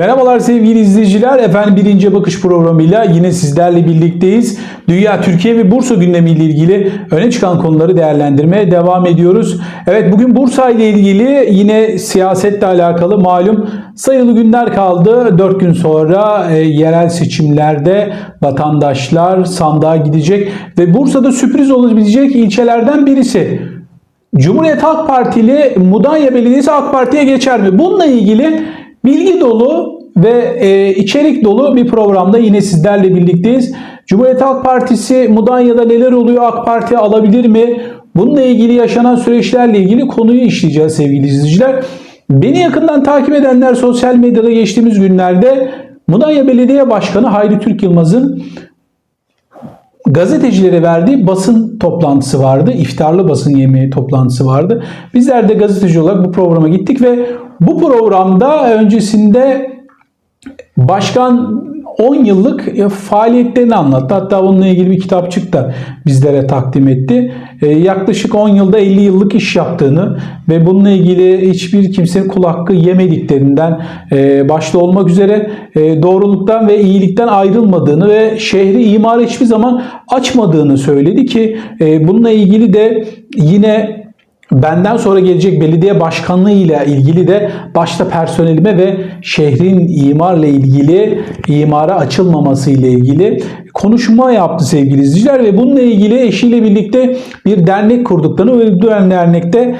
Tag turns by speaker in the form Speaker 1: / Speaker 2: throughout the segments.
Speaker 1: Merhabalar sevgili izleyiciler. Efendim birinci bakış programıyla yine sizlerle birlikteyiz. Dünya, Türkiye ve Bursa gündemiyle ilgili öne çıkan konuları değerlendirmeye devam ediyoruz. Evet bugün Bursa ile ilgili yine siyasetle alakalı malum sayılı günler kaldı. 4 gün sonra e, yerel seçimlerde vatandaşlar sandığa gidecek ve Bursa'da sürpriz olabilecek ilçelerden birisi. Cumhuriyet Halk Partili Mudanya Belediyesi AK Parti'ye geçer mi? Bununla ilgili bilgi dolu ve e, içerik dolu bir programda yine sizlerle birlikteyiz. Cumhuriyet Halk Partisi Mudanya'da neler oluyor? AK Parti alabilir mi? Bununla ilgili yaşanan süreçlerle ilgili konuyu işleyeceğiz sevgili izleyiciler. Beni yakından takip edenler sosyal medyada geçtiğimiz günlerde Mudanya Belediye Başkanı Hayri Türk Yılmaz'ın gazetecilere verdiği basın toplantısı vardı. İftarlı basın yemeği toplantısı vardı. Bizler de gazeteci olarak bu programa gittik ve bu programda öncesinde başkan 10 yıllık e, faaliyetlerini anlattı. Hatta bununla ilgili bir kitapçık da bizlere takdim etti. E, Yaklaşık 10 yılda 50 yıllık iş yaptığını ve bununla ilgili hiçbir kimsenin kul hakkı yemediklerinden e, başta olmak üzere doğruluktan ve iyilikten ayrılmadığını ve şehri imara hiçbir zaman açmadığını söyledi ki bununla ilgili de yine Benden sonra gelecek belediye başkanlığı ile ilgili de başta personelime ve şehrin imarla ilgili imara açılmaması ile ilgili konuşma yaptı sevgili izleyiciler ve bununla ilgili eşiyle birlikte bir dernek kurduklarını ve bu dernekte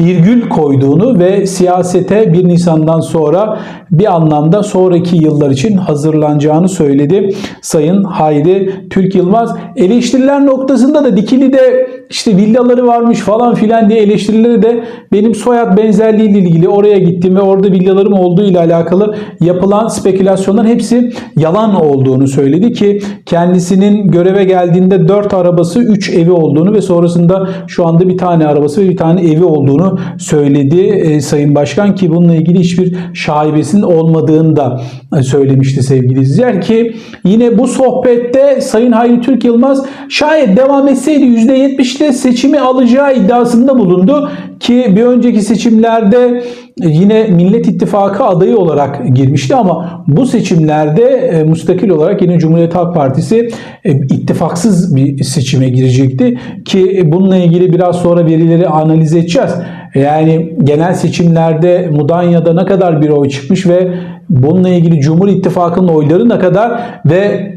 Speaker 1: virgül koyduğunu ve siyasete 1 Nisan'dan sonra bir anlamda sonraki yıllar için hazırlanacağını söyledi. Sayın Hayri Türk Yılmaz eleştiriler noktasında da Dikili'de işte villaları varmış falan filan diye eleştirileri de benim soyad benzerliği ile ilgili oraya gittim ve orada villalarım olduğu ile alakalı yapılan spekülasyonların hepsi yalan olduğunu söyledi ki kendisinin göreve geldiğinde 4 arabası 3 evi olduğunu ve sonrasında şu anda bir tane arabası ve bir tane evi olduğunu söyledi e, Sayın Başkan ki bununla ilgili hiçbir şaibesinin olmadığını da e, söylemişti sevgili izleyiciler ki yine bu sohbette Sayın Hayri Türk Yılmaz şayet devam etseydi %70'le seçimi alacağı iddiasında bulundu ki bir önceki seçimlerde yine Millet İttifakı adayı olarak girmişti ama bu seçimlerde e, müstakil olarak yine Cumhuriyet Halk Partisi e, ittifaksız bir seçime girecekti ki bununla ilgili biraz sonra verileri analiz edeceğiz. Yani genel seçimlerde Mudanya'da ne kadar bir oy çıkmış ve bununla ilgili Cumhur İttifakı'nın oyları ne kadar ve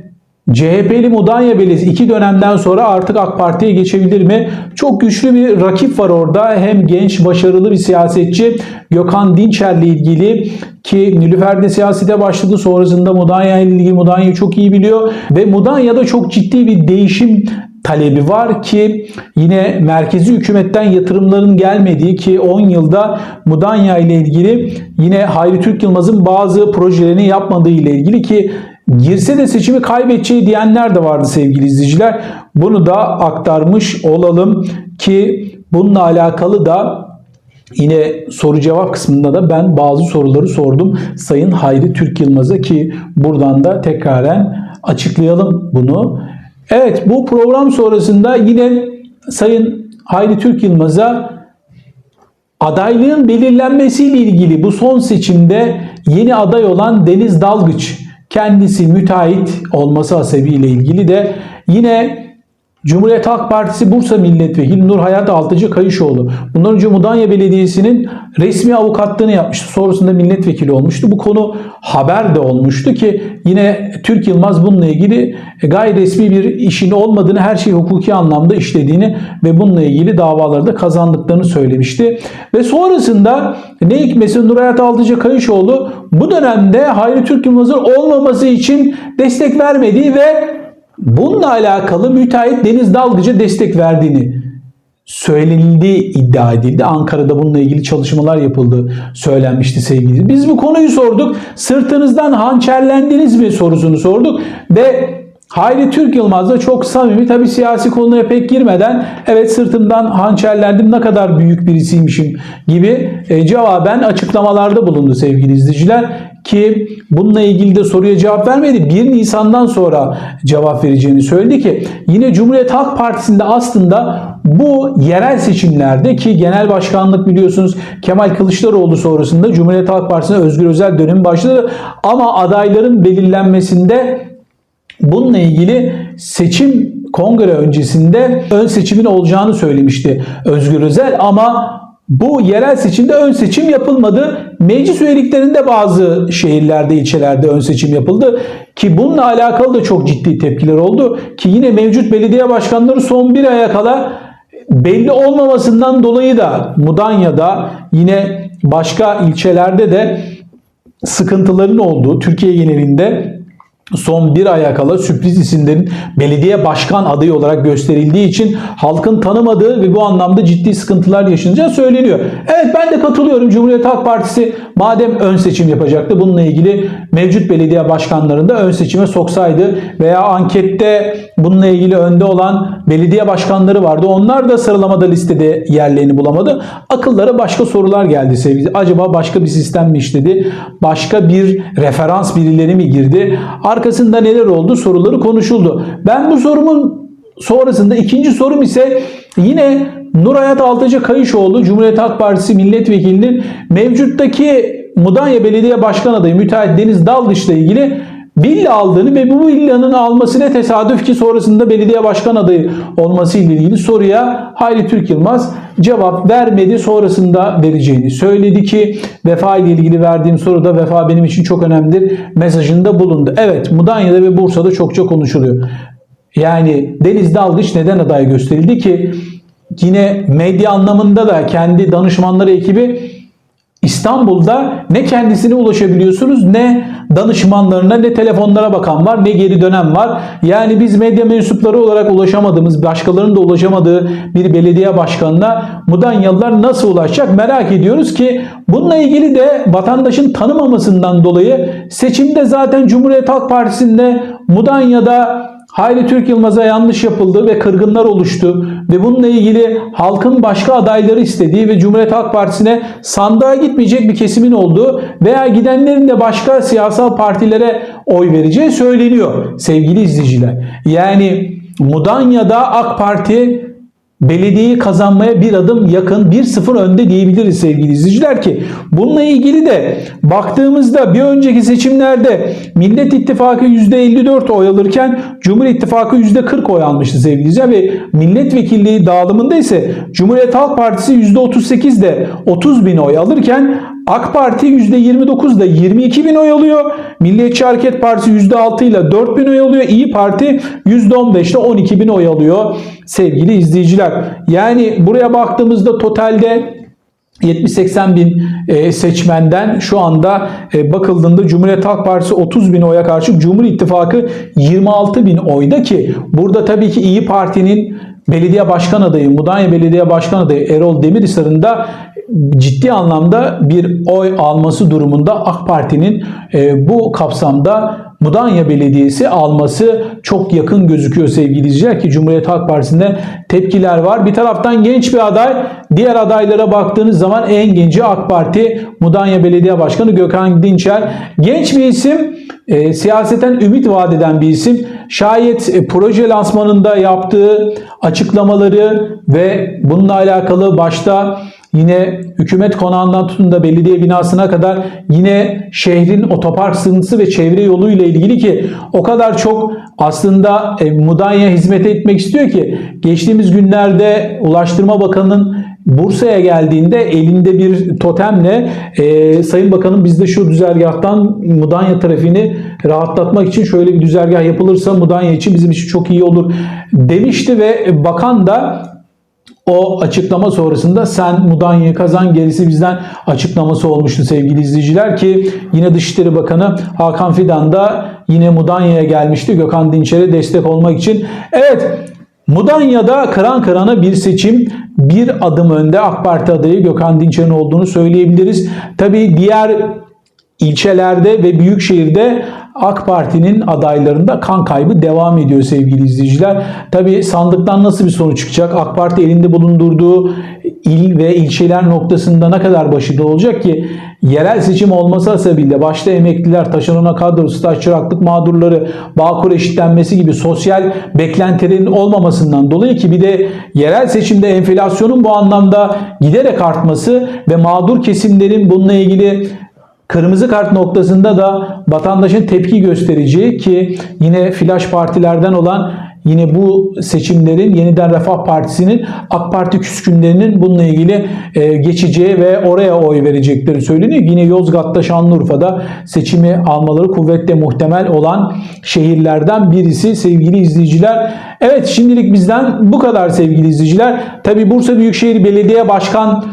Speaker 1: CHP'li Mudanya Belediyesi iki dönemden sonra artık AK Parti'ye geçebilir mi? Çok güçlü bir rakip var orada. Hem genç, başarılı bir siyasetçi Gökhan Dinçer'le ilgili ki Nilüfer de siyasete başladı. Sonrasında Mudanya ile ilgili Mudanya'yı çok iyi biliyor. Ve Mudanya'da çok ciddi bir değişim talebi var ki yine merkezi hükümetten yatırımların gelmediği ki 10 yılda Mudanya ile ilgili yine Hayri Türk Yılmaz'ın bazı projelerini yapmadığı ile ilgili ki girse de seçimi kaybedeceği diyenler de vardı sevgili izleyiciler. Bunu da aktarmış olalım ki bununla alakalı da Yine soru cevap kısmında da ben bazı soruları sordum Sayın Hayri Türk Yılmaz'a ki buradan da tekraren açıklayalım bunu. Evet bu program sonrasında yine Sayın Hayri Türk Yılmaz'a adaylığın belirlenmesiyle ilgili bu son seçimde yeni aday olan Deniz Dalgıç kendisi müteahhit olması hasebiyle ilgili de yine Cumhuriyet Halk Partisi Bursa Milletvekili Nur Hayat Altıcı Kayışoğlu. Bundan önce Mudanya Belediyesi'nin resmi avukatlığını yapmıştı. Sonrasında milletvekili olmuştu. Bu konu haber de olmuştu ki yine Türk Yılmaz bununla ilgili gayri resmi bir işin olmadığını, her şeyi hukuki anlamda işlediğini ve bununla ilgili davaları da kazandıklarını söylemişti. Ve sonrasında ne hikmetse Nur Hayat Altıcı Kayışoğlu bu dönemde Hayri Türk Yılmaz'ın olmaması için destek vermediği ve Bununla alakalı müteahhit Deniz Dalgıc'a destek verdiğini söylenildiği iddia edildi. Ankara'da bununla ilgili çalışmalar yapıldı söylenmişti sevgili. Biz bu konuyu sorduk. Sırtınızdan hançerlendiniz mi sorusunu sorduk ve Hayri Türk Yılmaz da çok samimi tabi siyasi konuya pek girmeden evet sırtımdan hançerlendim ne kadar büyük birisiymişim gibi e, cevaben açıklamalarda bulundu sevgili izleyiciler ki bununla ilgili de soruya cevap vermedi. 1 Nisan'dan sonra cevap vereceğini söyledi ki yine Cumhuriyet Halk Partisi'nde aslında bu yerel seçimlerde ki genel başkanlık biliyorsunuz Kemal Kılıçdaroğlu sonrasında Cumhuriyet Halk Partisi'ne Özgür Özel dönemi başladı ama adayların belirlenmesinde Bununla ilgili seçim kongre öncesinde ön seçimin olacağını söylemişti Özgür Özel ama bu yerel seçimde ön seçim yapılmadı. Meclis üyeliklerinde bazı şehirlerde, ilçelerde ön seçim yapıldı. Ki bununla alakalı da çok ciddi tepkiler oldu. Ki yine mevcut belediye başkanları son bir aya kala belli olmamasından dolayı da Mudanya'da yine başka ilçelerde de sıkıntıların olduğu Türkiye genelinde son bir aya kala sürpriz isimlerin belediye başkan adayı olarak gösterildiği için halkın tanımadığı ve bu anlamda ciddi sıkıntılar yaşanacağı söyleniyor. Evet ben de katılıyorum. Cumhuriyet Halk Partisi madem ön seçim yapacaktı bununla ilgili mevcut belediye başkanlarını da ön seçime soksaydı veya ankette bununla ilgili önde olan belediye başkanları vardı. Onlar da sıralamada listede yerlerini bulamadı. Akıllara başka sorular geldi sevgili. Acaba başka bir sistem mi işledi? Başka bir referans birileri mi girdi? Arkasında neler oldu? Soruları konuşuldu. Ben bu sorumun sonrasında ikinci sorum ise yine Nurhayat Altıcı Kayışoğlu Cumhuriyet Halk Partisi milletvekilinin mevcuttaki Mudanya Belediye Başkan adayı müteahhit Deniz Dalgıç ile ilgili villa aldığını ve bu villanın alması ne tesadüf ki sonrasında belediye başkan adayı olması ile ilgili soruya Hayri Türk Yılmaz cevap vermedi. Sonrasında vereceğini söyledi ki vefa ile ilgili verdiğim soruda vefa benim için çok önemlidir mesajında bulundu. Evet Mudanya'da ve Bursa'da çokça konuşuluyor. Yani Deniz Dalgıç neden aday gösterildi ki yine medya anlamında da kendi danışmanları ekibi İstanbul'da ne kendisine ulaşabiliyorsunuz ne danışmanlarına ne telefonlara bakan var ne geri dönem var. Yani biz medya mensupları olarak ulaşamadığımız, başkalarının da ulaşamadığı bir belediye başkanına Mudanyalılar nasıl ulaşacak merak ediyoruz ki bununla ilgili de vatandaşın tanımamasından dolayı seçimde zaten Cumhuriyet Halk Partisi'nde Mudanya'da Hayri Türk Yılmaz'a yanlış yapıldı ve kırgınlar oluştu ve bununla ilgili halkın başka adayları istediği ve Cumhuriyet Halk Partisi'ne sandığa gitmeyecek bir kesimin olduğu veya gidenlerin de başka siyasal partilere oy vereceği söyleniyor sevgili izleyiciler. Yani Mudanya'da AK Parti belediyeyi kazanmaya bir adım yakın 1-0 önde diyebiliriz sevgili izleyiciler ki bununla ilgili de baktığımızda bir önceki seçimlerde Millet İttifakı %54 oy alırken Cumhur İttifakı %40 oy almıştı sevgili izleyiciler ve milletvekilliği dağılımında ise Cumhuriyet Halk Partisi %38 de 30 bin oy alırken AK Parti %29'da 22 bin oy alıyor. Milliyetçi Hareket Partisi %6 ile 4 bin oy alıyor. İyi Parti %15'te 12 bin oy alıyor sevgili izleyiciler. Yani buraya baktığımızda totalde 70-80 bin e, seçmenden şu anda e, bakıldığında Cumhuriyet Halk Partisi 30 bin oya karşı Cumhur İttifakı 26 bin oyda ki burada tabii ki İyi Parti'nin belediye başkan adayı, Mudanya Belediye Başkan adayı Erol Demirhisar'ın da ciddi anlamda bir oy alması durumunda AK Parti'nin e, bu kapsamda Mudanya Belediyesi alması çok yakın gözüküyor sevgili izleyiciler ki Cumhuriyet Halk Partisi'nde tepkiler var. Bir taraftan genç bir aday, diğer adaylara baktığınız zaman en genci AK Parti Mudanya Belediye Başkanı Gökhan Dinçer. Genç bir isim, e, siyaseten ümit vaat eden bir isim. Şayet e, proje lansmanında yaptığı açıklamaları ve bununla alakalı başta Yine hükümet konağından tutun da belediye binasına kadar yine şehrin otopark sığıntısı ve çevre yolu ile ilgili ki o kadar çok aslında e, Mudanya hizmet etmek istiyor ki geçtiğimiz günlerde Ulaştırma Bakanı'nın Bursa'ya geldiğinde elinde bir totemle e, Sayın Bakanım bizde şu düzergahtan Mudanya trafiğini rahatlatmak için şöyle bir düzergah yapılırsa Mudanya için bizim için çok iyi olur demişti ve bakan da o açıklama sonrasında sen Mudanya'yı kazan gerisi bizden açıklaması olmuştu sevgili izleyiciler ki yine Dışişleri Bakanı Hakan Fidan da yine Mudanya'ya gelmişti Gökhan Dinçer'e destek olmak için. Evet Mudanya'da kıran kırana bir seçim bir adım önde AK Parti adayı Gökhan Dinçer'in olduğunu söyleyebiliriz. Tabi diğer ilçelerde ve büyük şehirde AK Parti'nin adaylarında kan kaybı devam ediyor sevgili izleyiciler. Tabi sandıktan nasıl bir sonuç çıkacak? AK Parti elinde bulundurduğu il ve ilçeler noktasında ne kadar başarılı olacak ki yerel seçim olması hasebiyle başta emekliler, taşerona kadrosu, staj çıraklık mağdurları, Bağkur eşitlenmesi gibi sosyal beklentilerin olmamasından dolayı ki bir de yerel seçimde enflasyonun bu anlamda giderek artması ve mağdur kesimlerin bununla ilgili Kırmızı kart noktasında da vatandaşın tepki göstereceği ki yine flash partilerden olan yine bu seçimlerin yeniden Refah Partisi'nin AK Parti küskünlerinin bununla ilgili e, geçeceği ve oraya oy verecekleri söyleniyor. Yine Yozgat'ta Şanlıurfa'da seçimi almaları kuvvetle muhtemel olan şehirlerden birisi sevgili izleyiciler. Evet şimdilik bizden bu kadar sevgili izleyiciler. Tabi Bursa Büyükşehir Belediye Başkan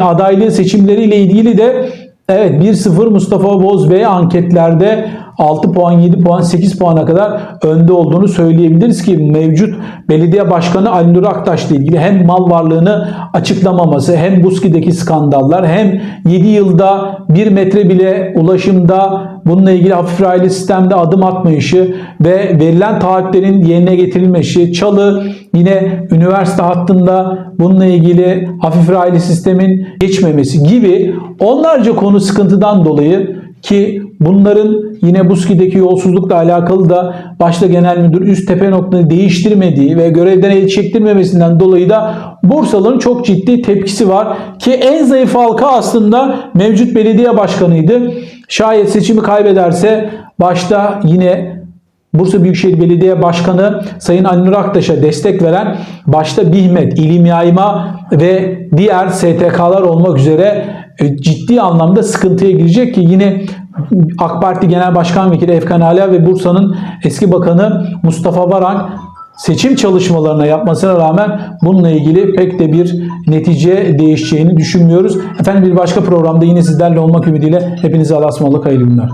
Speaker 1: adaylığı seçimleriyle ilgili de Evet 1-0 Mustafa Bozbey anketlerde 6 puan, 7 puan, 8 puana kadar önde olduğunu söyleyebiliriz ki mevcut belediye başkanı Ali Nur Aktaş ile ilgili hem mal varlığını açıklamaması hem Buski'deki skandallar hem 7 yılda 1 metre bile ulaşımda bununla ilgili hafif raylı sistemde adım atmayışı ve verilen taahhütlerin yerine getirilmesi, Çalı yine üniversite hattında bununla ilgili hafif raylı sistemin geçmemesi gibi onlarca konu sıkıntıdan dolayı ki bunların yine Buski'deki yolsuzlukla alakalı da başta genel müdür üst tepe noktasını değiştirmediği ve görevden el çektirmemesinden dolayı da Bursalıların çok ciddi tepkisi var. Ki en zayıf halka aslında mevcut belediye başkanıydı. Şayet seçimi kaybederse başta yine Bursa Büyükşehir Belediye Başkanı Sayın Ali Nur Aktaş'a destek veren başta Bihmet, İlim Yayma ve diğer STK'lar olmak üzere ciddi anlamda sıkıntıya girecek ki yine AK Parti Genel Başkan Vekili Efkan Ala ve Bursa'nın eski bakanı Mustafa Varank seçim çalışmalarına yapmasına rağmen bununla ilgili pek de bir netice değişeceğini düşünmüyoruz. Efendim bir başka programda yine sizlerle olmak ümidiyle hepinize Allah'a ısmarladık hayırlı günler.